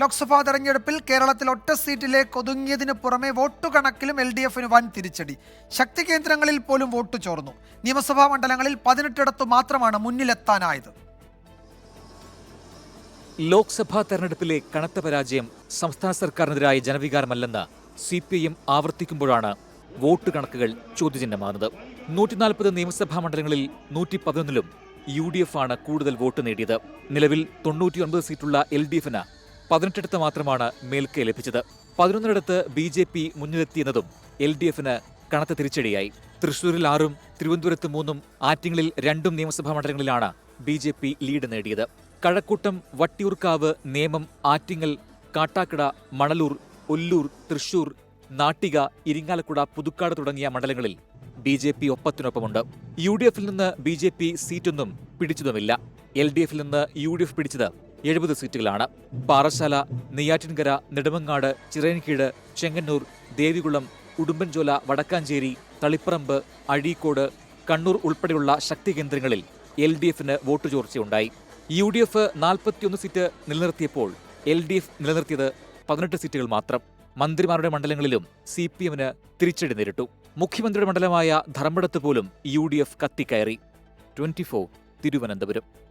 ലോക്സഭാ തെരഞ്ഞെടുപ്പിൽ കേരളത്തിൽ ഒറ്റ സീറ്റിലേക്ക് ഒതുങ്ങിയതിന് പുറമെ വോട്ട് കണക്കിലും എൽ ഡി എഫിന് വൻ തിരിച്ചടി. ശക്തി കേന്ദ്രങ്ങളിൽ പോലും വോട്ട് ചോർന്നു. നിയമസഭാ മണ്ഡലങ്ങളിൽ പതിനെട്ടിടത്തു മാത്രമാണ് മുന്നിലെത്താനായത്. ലോക്സഭാ തെരഞ്ഞെടുപ്പിലെ കനത്ത പരാജയം സംസ്ഥാന സർക്കാരിനെതിരായ ജനവികാരമല്ലെന്ന് സി പി ഐ എം ആവർത്തിക്കുമ്പോഴാണ് വോട്ട് കണക്കുകൾ ചോദ്യചിഹ്നമാകുന്നത്. നൂറ്റിനാൽപ്പത് നിയമസഭാ മണ്ഡലങ്ങളിൽ നൂറ്റി പതിനൊന്നിലും യു ഡി എഫ് ആണ് കൂടുതൽ വോട്ട് നേടിയത്. നിലവിൽ തൊണ്ണൂറ്റിയൊൻപത് സീറ്റുള്ള എൽ ഡി എഫിന് പതിനെട്ടിടത്ത് മാത്രമാണ് മേൽക്കൈ ലഭിച്ചത്. പതിനൊന്നിടത്ത് ബി ജെ പി മുന്നിലെത്തിയെന്നതും എൽ ഡി എഫിന് കനത്ത തിരിച്ചടിയായി. തൃശൂരിൽ ആറും തിരുവനന്തപുരത്ത് മൂന്നും ആറ്റിങ്ങളിൽ രണ്ടും നിയമസഭാ മണ്ഡലങ്ങളിലാണ് ബി ജെ പി ലീഡ് നേടിയത്. കഴക്കൂട്ടം വട്ടിയൂർക്കാവ് നേമം ആറ്റിങ്ങൽ കാട്ടാക്കട മണലൂർ ഒല്ലൂർ തൃശൂർ നാട്ടിക ഇരിങ്ങാലക്കുട പുതുക്കാട് തുടങ്ങിയ മണ്ഡലങ്ങളിൽ ബി ജെ പി ഒപ്പത്തിനൊപ്പമുണ്ട്. യു ഡി എഫിൽ നിന്ന് ബി ജെ പി സീറ്റൊന്നും പിടിച്ചതുമില്ല. എൽ ഡി എഫിൽ നിന്ന് യു ഡി എഫ് പിടിച്ചത് എഴുപത് സീറ്റുകളാണ്. പാറശാല നെയ്യാറ്റിൻകര നെടുമങ്ങാട് ചിറയൻകീഴ് ചെങ്ങന്നൂർ ദേവികുളം ഉടുമ്പൻചോല വടക്കാഞ്ചേരി തളിപ്പറമ്പ് അഴീക്കോട് കണ്ണൂർ ഉൾപ്പെടെയുള്ള ശക്തി കേന്ദ്രങ്ങളിൽ എൽ ഡി എഫിന് വോട്ട് ചോർച്ചയുണ്ടായി. യു ഡി എഫ് നാൽപ്പത്തിയൊന്ന് സീറ്റ് നിലനിർത്തിയപ്പോൾ എൽ ഡി എഫ് നിലനിർത്തിയത് പതിനെട്ട് സീറ്റുകൾ മാത്രം. മന്ത്രിമാരുടെ മണ്ഡലങ്ങളിലും സി പി എമ്മിന് തിരിച്ചടി നേരിട്ടു. മുഖ്യമന്ത്രിയുടെ മണ്ഡലമായ ധർമ്മടത്ത് പോലും U D F കത്തിക്കയറി. Twenty four Thiruvananthapuram.